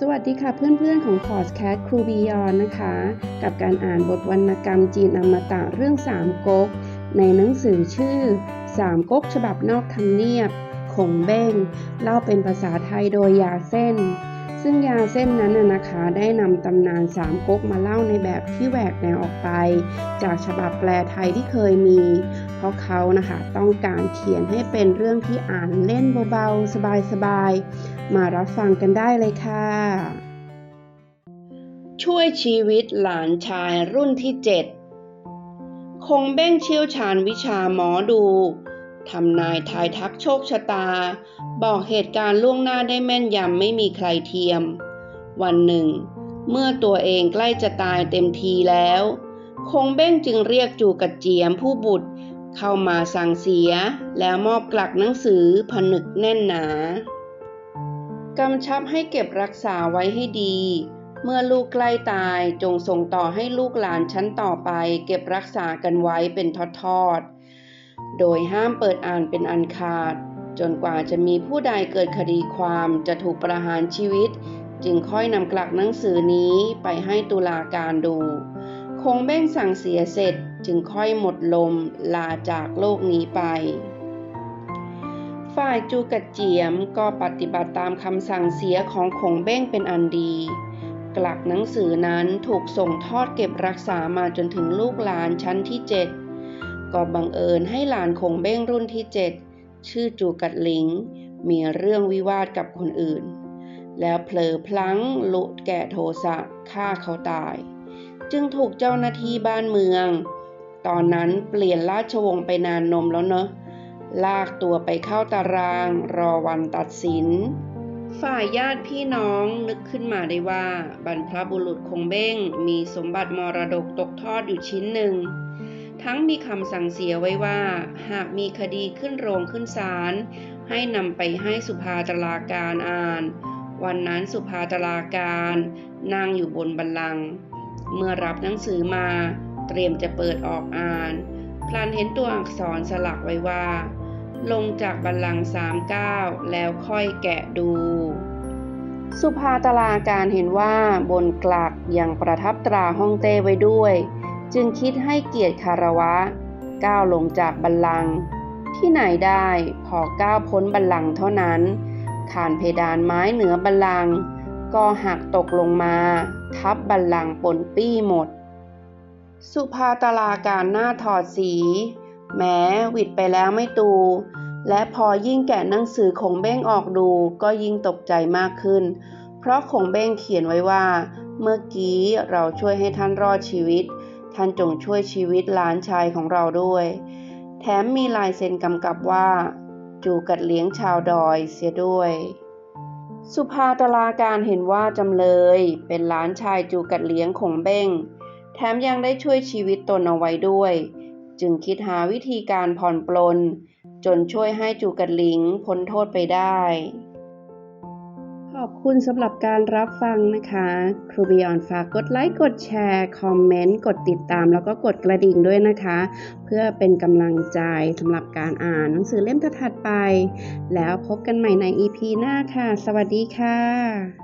สวัสดีค่ะเพื่อนๆของพอดแคสต์ครูบียอนนะคะ กับการอ่านบทวรรณกรรมจีนอมตะเรื่องสามก๊ก ในหนังสือชื่อสามก๊กฉบับนอกทำเนียบคงเบ้งเล่าเป็นภาษาไทยโดยยาเส้น ซึ่งยาเส้นนั้นนะคะได้นำตำนานสามก๊กมาเล่าในแบบที่แหวกแนวออกไป จากฉบับแปลไทยที่เคยมี เพราะเขานะคะต้องการเขียนให้เป็นเรื่องที่อ่านเล่นเบาๆสบายๆ มารับฟังกันได้เลยค่ะ ช่วยชีวิตหลานชายรุ่นที่เจ็ดคงเบ้งเชี่ยวชาญวิชาหมอดูทำนายทายทักโชคชะตา บอกเหตุการณ์ล่วงหน้าได้แม่นยำไม่มีใครเทียม วันหนึ่ง เมื่อตัวเองใกล้จะตายเต็มทีแล้ว คงเบ้งจึงเรียกจูกัดเจียมผู้บุตรเข้ามาสั่งเสียแล้วมอบกลักหนังสือผนึกแน่นหนา กำชับให้เก็บรักษาไว้ให้ดี เมื่อลูกใกล้ตายจงส่งต่อให้ลูกหลานชั้นต่อไป เก็บรักษากันไว้เป็นทอดๆ โดยห้ามเปิดอ่านเป็นอันขาด จนกว่าจะมีผู้ใดเกิดคดีความจะถูกประหารชีวิต จึงค่อยนำกลักหนังสือนี้ไปให้ตุลาการดู คงเบ้งสั่งเสียเสร็จจึงค่อยหมดลมลาจากโลกนี้ไป ฝ่ายจูกัดเจียมก็ปฏิบัติตามคำสั่งเสียของคงเบ้งเป็นอันดี กลักหนังสือนั้นถูกส่งทอดเก็บรักษามาจนถึงลูกหลานชั้นที่เจ็ดก็บังเอิญให้หลานคงเบ้งรุ่นที่เจ็ดชื่อจูกัดหลิง มีเรื่องวิวาทกับคนอื่น แล้วเผลอพลั้งลุแก่โทสะฆ่าเขาตาย จึงถูกเจ้าหน้าที่บ้านเมือง ตอนนั้นเปลี่ยนราชวงศ์ไปนานนมแล้วเนอะ ลากตัวไปเข้าตารางรอวันตัดสิน ฝ่ายญาติพี่น้องนึกขึ้นมาได้ว่า บรรพบุรุษคงเบ้งมีสมบัติมรดกตกทอดอยู่ชิ้นหนึ่ง ทั้งมีคำสั่งเสียไว้ว่า หากมีคดีขึ้นโรงขึ้นศาลให้นำไปให้สุภาตลาการอ่าน วันนั้นสุภาตลาการนั่งอยู่บนบัลลัง เมื่อรับหนังสือมาเตรียมจะเปิดออกอ่าน พลันเห็นตัวอักษรสลักไว้ว่า ลงจากบัลลังก์สามก้าวแล้วค่อยแกะดู สุภาตลาการเห็นว่าบนกลักยังประทับตราฮ่องเต้ไว้ด้วย จึงคิดให้เกียรติคารวะ ก้าวลงจากบัลลังก์ที่ไหนได้พอก้าวพ้นบัลลังก์เท่านั้นขานเพดานไม้เหนือบัลลังก์ก็หักตกลงมา ทับบัลลังก์ปนปี้หมด สุภาตลาการหน้าถอดสี แม้หวิดไปแล้วไม่ตู และพอยิ่งแกะหนังสือของเบ้งออกดูก็ยิ่งตกใจมากขึ้น เพราะของเบ้งเขียนไว้ว่า เมื่อกี้เราช่วยให้ท่านรอดชีวิต ท่านจงช่วยชีวิตหลานชายของเราด้วย แถมมีลายเซ็นกำกับว่า จูกัดเลี้ยงชาวดอยเสียด้วยสุภาตลาการเห็นว่าจำเลยเป็นหลานชายจูกัดเลี้ยงของเบ้ง แถมยังได้ช่วยชีวิตตนเอาไว้ด้วย จึงคิดหาวิธีการผ่อนปลน จนช่วยให้จูกัดหลิงพ้นโทษไปได้ ขอบคุณสำหรับการรับฟังนะคะครูบิยอนฝากกดไลค์กดแชร์คอมเมนต์กดติดตามแล้วก็กดกระดิ่งด้วยนะคะ เพื่อเป็นกำลังใจสำหรับการอ่านหนังสือเล่มถัดไป แล้วพบกันใหม่ใน EP หน้าค่ะ สวัสดีค่ะ